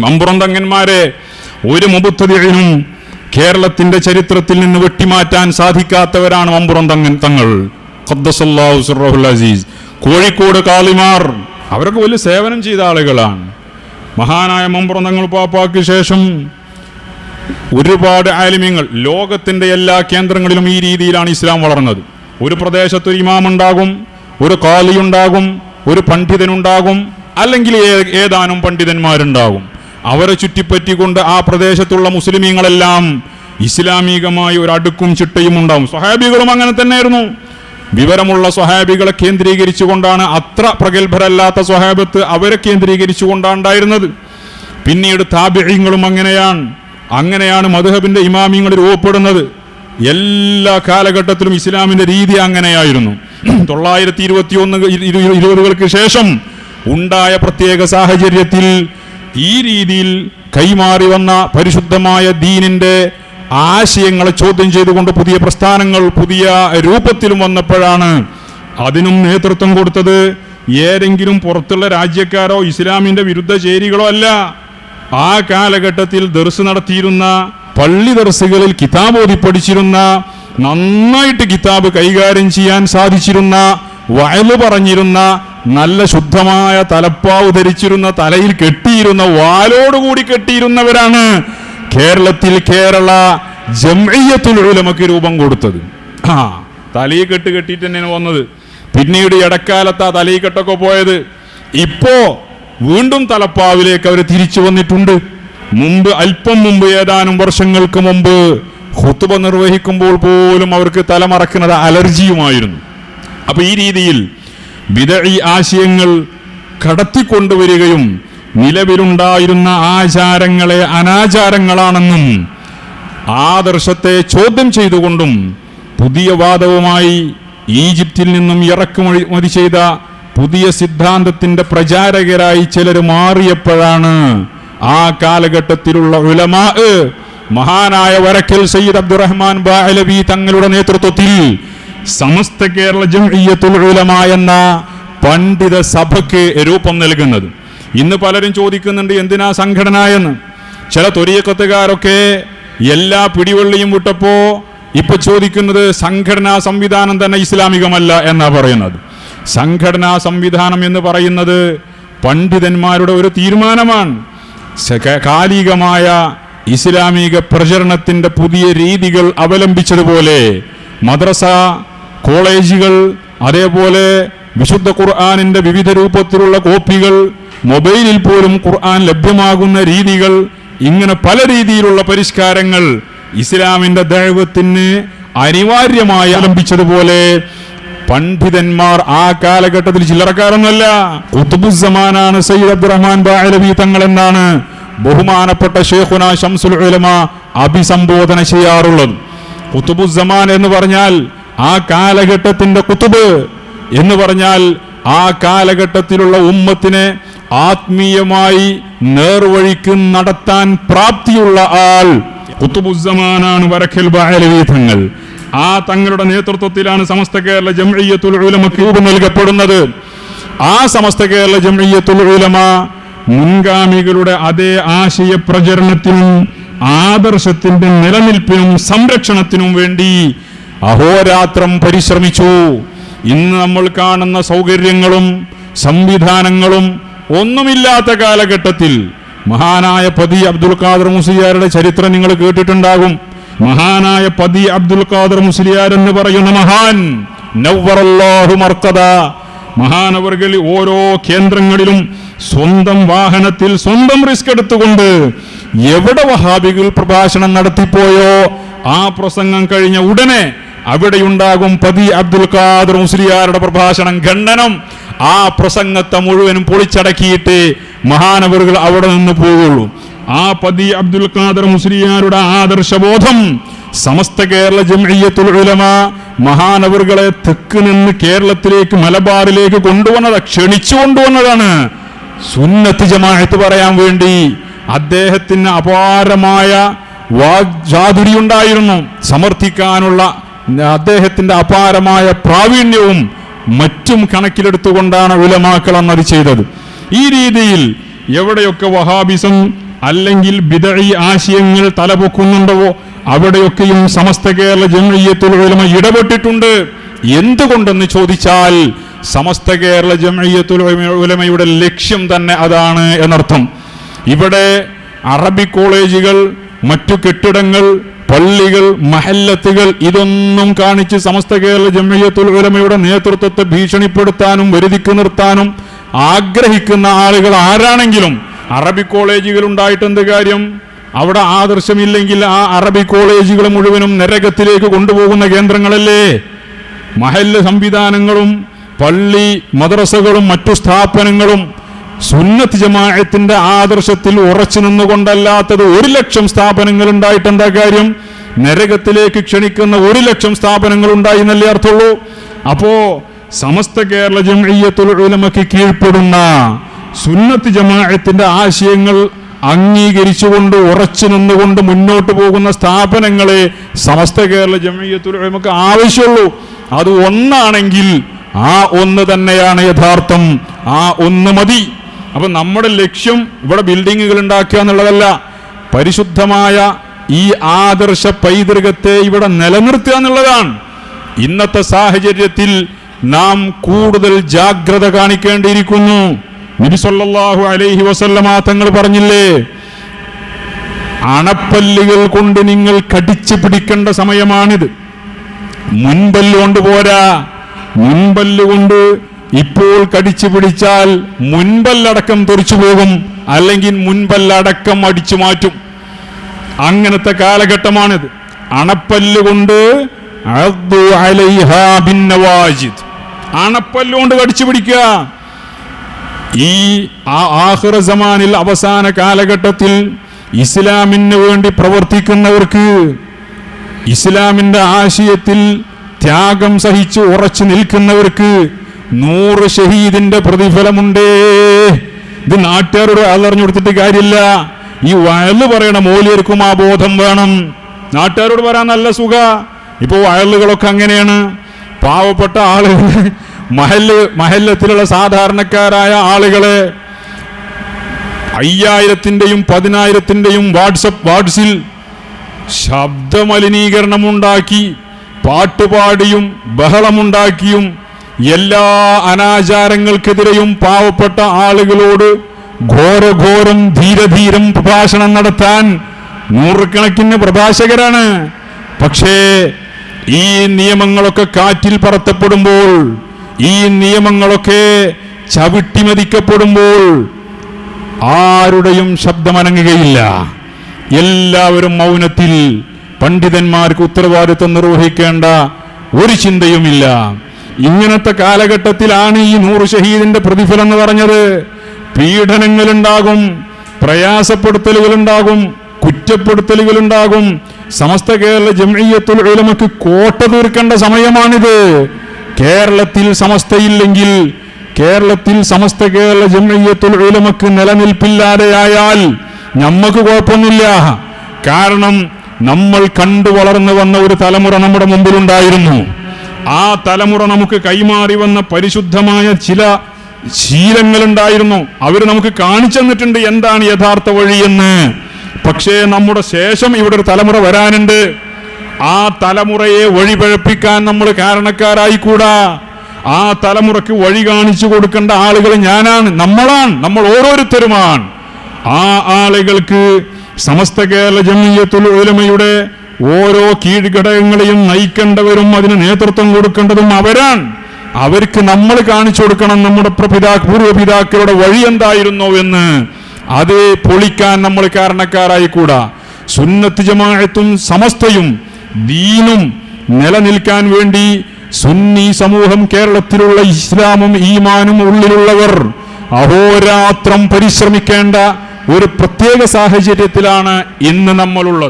മമ്പുറന്തങ്ങന്മാരെ ഒരു മുബുത്തതിനും കേരളത്തിന്റെ ചരിത്രത്തിൽ നിന്ന് വെട്ടിമാറ്റാൻ സാധിക്കാത്തവരാണ് മമ്പുറന്തങ്ങൻ തങ്ങൾ. അസീസ്. കോഴിക്കോട് കാളിമാർ. അവരൊക്കെ വലിയ സേവനം ചെയ്ത ആളുകളാണ്. മഹാനായ മമ്പുറന്തങ്ങൾ പാപ്പാക്ക് ശേഷം ഒരുപാട് ആലിമ്യങ്ങൾ ലോകത്തിന്റെ എല്ലാ കേന്ദ്രങ്ങളിലും ഈ രീതിയിലാണ് ഇസ്ലാം വളർന്നത്. ഒരു പ്രദേശത്ത് ഒരു ഇമാം ഉണ്ടാകും ഒരു കാലിയുണ്ടാകും ഒരു പണ്ഡിതനുണ്ടാകും അല്ലെങ്കിൽ ഏതാനും പണ്ഡിതന്മാരുണ്ടാകും. അവരെ ചുറ്റിപ്പറ്റിക്കൊണ്ട് ആ പ്രദേശത്തുള്ള മുസ്ലിമീങ്ങളെല്ലാം ഇസ്ലാമികമായി ഒരു അടുക്കും ചിട്ടയും ഉണ്ടാവും. സ്വഹാബികളും അങ്ങനെ തന്നെയായിരുന്നു. വിവരമുള്ള സ്വഹാബികളെ കേന്ദ്രീകരിച്ചുകൊണ്ടാണ് അത്ര പ്രഗത്ഭരല്ലാത്ത സ്വഹാബത്ത് അവരെ കേന്ദ്രീകരിച്ചുകൊണ്ടാണ് ഉണ്ടായിരുന്നത് പിന്നീട് താബിഴിങ്ങളും അങ്ങനെയാണ്. അങ്ങനെയാണ് മധുഹബിന്റെ ഇമാമിങ്ങൾ രൂപപ്പെടുന്നത്. എല്ലാ കാലഘട്ടത്തിലും ഇസ്ലാമിന്റെ രീതി അങ്ങനെയായിരുന്നു. തൊള്ളായിരത്തി ഇരുപത്തി ഒന്ന് ഇരുപതുകൾക്ക് ശേഷം ഉണ്ടായ പ്രത്യേക സാഹചര്യത്തിൽ ഈ രീതിയിൽ കൈമാറി വന്ന പരിശുദ്ധമായ ദീനിന്റെ ആശയങ്ങളെ ചോദ്യം ചെയ്തുകൊണ്ട് പുതിയ പ്രസ്ഥാനങ്ങൾ പുതിയ രൂപത്തിലും വന്നപ്പോഴാണ് അതിനും നേതൃത്വം കൊടുത്തത്. ഏതെങ്കിലും പുറത്തുള്ള രാജ്യക്കാരോ ഇസ്ലാമിന്റെ വിരുദ്ധ ചേരികളോ അല്ല. ആ കാലഘട്ടത്തിൽ ദർസ് നടത്തിയിരുന്ന പള്ളി ദർസുകളിൽ കിതാബ് ഓതി പഠിച്ചിരുന്ന നന്നായിട്ട് കിതാബ് കൈകാര്യം ചെയ്യാൻ സാധിച്ചിരുന്ന വയൽ പറഞ്ഞിരുന്ന നല്ല ശുദ്ധമായ തലപ്പാവ് ധരിച്ചിരുന്ന തലയിൽ കെട്ടിയിരുന്ന വാലോടുകൂടി കെട്ടിയിരുന്നവരാണ് കേരളത്തിൽ കേരള ജംഇയ്യത്തുൽ ഉലമക്ക് രൂപം കൊടുത്തത്. ആ തലയിൽ കെട്ട് കെട്ടിയിട്ട് തന്നെയാണ് വന്നത്. പിന്നീട് ഇടക്കാലത്ത് ആ തലയിൽ കെട്ടൊക്കെ പോയത്. ഇപ്പോ വീണ്ടും തലപ്പാവിലേക്ക് അവർ തിരിച്ചു വന്നിട്ടുണ്ട്. മുമ്പ് അല്പം മുമ്പ് ഏതാനും വർഷങ്ങൾക്ക് മുമ്പ് ഹുത്തുബ നിർവഹിക്കുമ്പോൾ പോലും അവർക്ക് തലമറക്കുന്നത് അലർജിയുമായിരുന്നു. അപ്പൊ ഈ രീതിയിൽ വിദഴി ആശയങ്ങൾ കടത്തിക്കൊണ്ടുവരികയും നിലവിലുണ്ടായിരുന്ന ആചാരങ്ങളെ അനാചാരങ്ങളാണെന്നും ആദർശത്തെ ചോദ്യം ചെയ്തുകൊണ്ടും പുതിയ വാദവുമായി ഈജിപ്തിൽ നിന്നും ഇറക്കുമതി ചെയ്ത പുതിയ സിദ്ധാന്തത്തിന്റെ പ്രചാരകരായി ചിലർ മാറിയപ്പോഴാണ് ആ കാലഘട്ടത്തിലുള്ള ഉലമാ മഹാനായ വരക്കൽ സയ്യിദ് അബ്ദുറഹ്മാൻ ബാഹലബി തങ്ങളുടെ നേതൃത്വത്തിൽ സമസ്ത കേരള ജംഇയ്യത്തുൽ ഉലമ എന്ന പണ്ഡിത സഭയ്ക്ക് രൂപം നൽകുന്നത്. ഇന്ന് പലരും ചോദിക്കുന്നുണ്ട് എന്തിനാ സംഘടന എന്ന് ചില തൊരിയക്കത്തുകാരൊക്കെ എല്ലാ പിടിവള്ളിയും വിട്ടപ്പോ ഇപ്പൊ ചോദിക്കുന്നത് സംഘടനാ സംവിധാനം തന്നെ ഇസ്ലാമികമല്ല എന്നാ പറയുന്നത്? സംഘടനാ സംവിധാനം എന്ന് പറയുന്നത് പണ്ഡിതന്മാരുടെ ഒരു തീരുമാനമാണ്. കാലികമായ ഇസ്ലാമിക പ്രചരണത്തിന്റെ പുതിയ രീതികൾ അവലംബിച്ചതുപോലെ മദ്രസ കോളേജുകൾ അതേപോലെ വിശുദ്ധ ഖുർആാനിന്റെ വിവിധ രൂപത്തിലുള്ള കോപ്പികൾ മൊബൈലിൽ പോലും ഖുർആൻ ലഭ്യമാകുന്ന രീതികൾ ഇങ്ങനെ പല രീതിയിലുള്ള പരിഷ്കാരങ്ങൾ ഇസ്ലാമിന്റെ ദൈവത്തിന് അനിവാര്യമായി ആരംഭിച്ചതുപോലെ പണ്ഡിതന്മാർ ആ കാലഘട്ടത്തിൽ ചില്ലറക്കാരൊന്നുമല്ല. കുത്തുബുസമാനാണ് സയ്യിദ് അബ്ദുറഹ്മാൻ ബാലവി തങ്ങൾ എന്നാണ് ബഹുമാനപ്പെട്ട ഷേഖുന ഷംസുൽ ഉലമ അഭിസംബോധന ചെയ്യാറുള്ളത്. കുത്തുബുസമാൻ എന്ന് പറഞ്ഞാൽ ആ കാലഘട്ടത്തിന്റെ കുത്തുബ് എന്ന് പറഞ്ഞാൽ ആ കാലഘട്ടത്തിലുള്ള ഉമ്മത്തിനെ ആത്മീയമായി നേർവഴിക്ക് നടത്താൻ പ്രാപ്തിയുള്ള ആൾ കുത്തുബുസമാനാണ് വരക്കൽ ബാലവി തങ്ങൾ. ആ തങ്ങളുടെ നേതൃത്വത്തിലാണ് സമസ്ത കേരള ജംഇയ്യത്തുൽ ഉലമക്ക് രൂപം നൽകപ്പെടുന്നത്. ആ സമസ്ത കേരള ജംഇയ്യത്തുൽ ഉലമ മുൻഗാമികളുടെ അതേ ആശയ പ്രചരണത്തിനും ആദർശത്തിന്റെ നിലനിൽപ്പിനും സംരക്ഷണത്തിനും വേണ്ടി അഹോരാത്രം പരിശ്രമിച്ചു. ഇന്ന് നമ്മൾ കാണുന്ന സൗകര്യങ്ങളും സംവിധാനങ്ങളും ഒന്നുമില്ലാത്ത കാലഘട്ടത്തിൽ മഹാനായ പതി അബ്ദുൽ ഖാദർ മുസ്ലിയാരുടെ ചരിത്രം നിങ്ങൾ കേട്ടിട്ടുണ്ടാകും. മഹാനായ പതി അബ്ദുൽ ഖാദർ മുസ്ലിയാർ എന്ന് പറയുന്ന മഹാൻ നവ്വറല്ലാഹു മർക്കദ മഹാനവർകൾ ഓരോ കേന്ദ്രങ്ങളിലും സ്വന്തം വാഹനത്തിൽ സ്വന്തം റിസ്ക് എടുത്തുകൊണ്ട് എവിടെ വഹാബികൾ പ്രഭാഷണം നടത്തിപ്പോയോ ആ പ്രസംഗം കഴിഞ്ഞ ഉടനെ അവിടെയുണ്ടാകും പതി അബ്ദുൽ ഖാദർ മുസ്ലിയാരുടെ പ്രഭാഷണം ഖണ്ഡനം. ആ പ്രസംഗത്തെ മുഴുവനും പൊളിച്ചടക്കിയിട്ട് മഹാനവറുകൾ അവിടെ നിന്ന് പോവുള്ളൂ ആ പതി അബ്ദുൽ ഖാദർ മുസ്ലിയാരുടെ ആദർശബോധം സമസ്ത കേരള ജംഇയ്യത്തുൽ ഉലമ മഹാനവറുകളെ തെക്ക് നിന്ന് കേരളത്തിലേക്ക് മലബാറിലേക്ക് കൊണ്ടുവന്നത് ക്ഷണിച്ചു കൊണ്ടുവന്നതാണ്. സുന്നത്ത് ജമാഅത്ത് പറയാൻ വേണ്ടി അദ്ദേഹത്തിന് അപാരമായ വാഗ്ചാതുരി ഉണ്ടായിരുന്നു. സമർത്ഥിക്കാനുള്ള അദ്ദേഹത്തിന്റെ അപാരമായ പ്രാവീണ്യവും മറ്റും കണക്കിലെടുത്തുകൊണ്ടാണ് ഉലമാക്കൾ അന്നത് ചെയ്തത്. ഈ രീതിയിൽ എവിടെയൊക്കെ വഹാബിസം അല്ലെങ്കിൽ ബിദഴി ആശയങ്ങൾ തലപൊക്കുന്നുണ്ടോ അവിടെയൊക്കെയും സമസ്ത കേരള ജമയ്യത്തുൽ ഉലമ ഇടപെട്ടിട്ടുണ്ട്. എന്തുകൊണ്ടെന്ന് ചോദിച്ചാൽ സമസ്ത കേരള ജമയ്യത്തുൽ ഉലമയുടെ ലക്ഷ്യം തന്നെ അതാണ് എന്നർത്ഥം. ഇവിടെ അറബി കോളേജുകൾ മറ്റു കെട്ടിടങ്ങൾ പള്ളികൾ മഹല്ലത്തുകൾ ഇതൊന്നും കാണിച്ച് സമസ്ത കേരള ജമയ്യത്തുൽ ഉലമയുടെ നേതൃത്വത്തെ ഭീഷണിപ്പെടുത്താനും വരുതിക്ക് നിർത്താനും ആഗ്രഹിക്കുന്ന ആളുകൾ ആരാണെങ്കിലും അറബി കോളേജുകൾ ഉണ്ടായിട്ട് എന്ത് കാര്യം? അവിടെ ആദർശമില്ലെങ്കിൽ ആ അറബി കോളേജുകൾ മുഴുവനും നരകത്തിലേക്ക് കൊണ്ടുപോകുന്ന കേന്ദ്രങ്ങളല്ലേ? മഹല്ല സംവിധാനങ്ങളും പള്ളി മദ്രസകളും മറ്റു സ്ഥാപനങ്ങളും സുന്നത്ത് ജമാഅത്തിന്റെ ആദർശത്തിൽ ഉറച്ചു നിന്നുകൊണ്ടല്ലാത്തത് ഒരു ലക്ഷം സ്ഥാപനങ്ങൾ ഉണ്ടായിട്ട് എന്താ കാര്യം? നരകത്തിലേക്ക് ക്ഷണിക്കുന്ന ഒരു ലക്ഷം സ്ഥാപനങ്ങൾ ഉണ്ടായി എന്നല്ലേ അർത്ഥമുള്ളൂ. അപ്പോ സമസ്ത കേരള ജമയ്യത്തുൽ ഉലമയ്ക്ക് കീഴ്പ്പെടുന്ന സുന്നത്ത് ജമാഅത്തിന്റെ ആശയങ്ങൾ അംഗീകരിച്ചുകൊണ്ട് ഉറച്ചു നിന്നുകൊണ്ട് മുന്നോട്ട് പോകുന്ന സ്ഥാപനങ്ങളെ സമസ്ത കേരള ജമയ്യത്തുൽ ഉലമക്ക് ആവശ്യമുള്ളൂ. അത് ഒന്നാണെങ്കിൽ ആ ഒന്ന് തന്നെയാണ് യഥാർത്ഥം. ആ ഒന്ന് മതി. അപ്പൊ നമ്മുടെ ലക്ഷ്യം ഇവിടെ ബിൽഡിങ്ങുകൾ ഉണ്ടാക്കുക എന്നുള്ളതല്ല. പരിശുദ്ധമായ ഈ ആദർശ പൈതൃകത്തെ ഇവിടെ നിലനിർത്തുക എന്നുള്ളതാണ്. ഇന്നത്തെ സാഹചര്യത്തിൽ നാം കൂടുതൽ ജാഗ്രത കാണിക്കേണ്ടിയിരിക്കുന്നു. നബി സല്ലല്ലാഹു അലൈഹി വസല്ലമ തങ്ങൾ പറഞ്ഞില്ലേ അണപ്പല്ലുകൾ കൊണ്ട് നിങ്ങൾ കടിച്ചു പിടിക്കേണ്ട സമയമാണിത്. മുൻപല്ലുകൊണ്ട് പോരാ. മുൻപല്ലുകൊണ്ട് ഇപ്പോൾ കടിച്ചു പിടിച്ചാൽ മുൻപല്ലടക്കം തെറിച്ചു പോകും അല്ലെങ്കിൽ മുൻപല്ലടക്കം അടിച്ചു മാറ്റും. അങ്ങനത്തെ കാലഘട്ടമാണിത്. അണപ്പല്ലുകൊണ്ട്. അണപ്പല്ലുകൊണ്ട് കടിച്ചു പിടിക്കുക. ഈ ആഹ്റ സമാനിൽ അവസാന കാലഘട്ടത്തിൽ ഇസ്ലാമിന് വേണ്ടി പ്രവർത്തിക്കുന്നവർക്ക് ഇസ്ലാമിന്റെ ആശയത്തിൽ ത്യാഗം സഹിച്ച് ഉറച്ചു നിൽക്കുന്നവർക്ക് നൂറ് ഷഹീദിന്റെ പ്രതിഫലമുണ്ടേ. ഇത് നാട്ടുകാരോട് അതറിഞ്ഞു കൊടുത്തിട്ട് കാര്യമില്ല. ഈ വയൽ പറയണ മൂല്യർക്കും ആ ബോധം വേണം. നാട്ടുകാരോട് പറയാൻ നല്ല സുഖ. ഇപ്പൊ വയലുകളൊക്കെ അങ്ങനെയാണ്. പാവപ്പെട്ട ആളുകൾ മഹൽ മഹല്ലത്തിലുള്ള സാധാരണക്കാരായ ആളുകളെ അയ്യായിരത്തിന്റെയും പതിനായിരത്തിന്റെയും വാട്സപ്പ് വാട്സിൽ ശബ്ദമലിനീകരണമുണ്ടാക്കി പാട്ടുപാടിയും ബഹളമുണ്ടാക്കിയും എല്ലാ അനാചാരങ്ങൾക്കെതിരെയും പാവപ്പെട്ട ആളുകളോട് ഘോരഘോരം ധീരധീരം പ്രഭാഷണം നടത്താൻ നൂറുകണക്കിന് പ്രഭാഷകരാണ്. പക്ഷേ ഈ നിയമങ്ങളൊക്കെ കാറ്റിൽ പറത്തപ്പെടുമ്പോൾ ഈ നിയമങ്ങളൊക്കെ ചവിട്ടിമതിക്കപ്പെടുമ്പോൾ ആരുടെയും ശബ്ദമനങ്ങുകയില്ല. എല്ലാവരും മൗനത്തിൽ പണ്ഡിതന്മാർക്ക് ഉത്തരവാദിത്വം നിർവഹിക്കേണ്ട ഒരു ചിന്തയുമില്ല. ഇങ്ങനത്തെ കാലഘട്ടത്തിലാണ് ഈ നൂറ് ഷഹീദിന്റെ പ്രതിഫലം എന്ന് പറഞ്ഞത്. പീഡനങ്ങളുണ്ടാകും പ്രയാസപ്പെടുത്തലുകളുണ്ടാകും കുറ്റപ്പെടുത്തലുകളുണ്ടാകും. സമസ്ത കേരള ജംഇയ്യത്തുൽ ഉലമക്ക് കോട്ട തീർക്കേണ്ട സമയമാണിത്. കേരളത്തിൽ സമസ്തയില്ലെങ്കിൽ കേരളത്തിൽ സമസ്ത കേരള ജംഇയ്യത്തുൽ ഉലമക്ക് നിലനിൽപ്പില്ലാതെയായാൽ നമ്മക്ക് കുഴപ്പമൊന്നുമില്ല. കാരണം നമ്മൾ കണ്ടു വളർന്നു വന്ന ഒരു തലമുറ നമ്മുടെ മുമ്പിലുണ്ടായിരുന്നു. ആ തലമുറ നമുക്ക് കൈമാറി വന്ന പരിശുദ്ധമായ ചില ശീലങ്ങളുണ്ടായിരുന്നു. അവർ നമുക്ക് കാണിച്ചു തന്നിട്ടുണ്ട് എന്താണ് യഥാർത്ഥ വഴിയെന്ന് പക്ഷേ നമ്മുടെ ശേഷം ഇവിടെ ഒരു തലമുറ വരാനുണ്ട്. ആ തലമുറയെ വഴിപഴപ്പിക്കാൻ നമ്മൾ കാരണക്കാരായിക്കൂടാ. ആ തലമുറയ്ക്ക് വഴി കാണിച്ചു കൊടുക്കേണ്ട ആളുകൾ ഞാനാണ് നമ്മളാണ് നമ്മൾ ഓരോരുത്തരുമാണ്. ആ ആളുകൾക്ക് സമസ്ത കേരള ജമീയത്തുൽ ഉലമയുടെ ഓരോ കീഴ്ഘടകങ്ങളെയും നയിക്കേണ്ടവരും അതിന് നേതൃത്വം കൊടുക്കേണ്ടതും അവരാണ്. അവർക്ക് നമ്മൾ കാണിച്ചു കൊടുക്കണം നമ്മുടെ പ്രപിതാ പൂർവപിതാക്കളുടെ വഴി എന്തായിരുന്നു എന്ന്. അത് പൊളിക്കാൻ നമ്മൾ കാരണക്കാരായി കൂടാ സുന്നത്ത് ജമാഅത്തും സമസ്തയും ദീനും നിലനിൽക്കാൻ വേണ്ടി സുന്നി സമൂഹം കേരളത്തിലുള്ള ഇസ്ലാമും ഈമാനും ഉള്ളിലുള്ളവർ അഹോരാത്രം പരിശ്രമിക്കേണ്ട ഒരു പ്രത്യേക സാഹചര്യത്തിലാണ് ഇന്ന് നമ്മളുള്ളത്.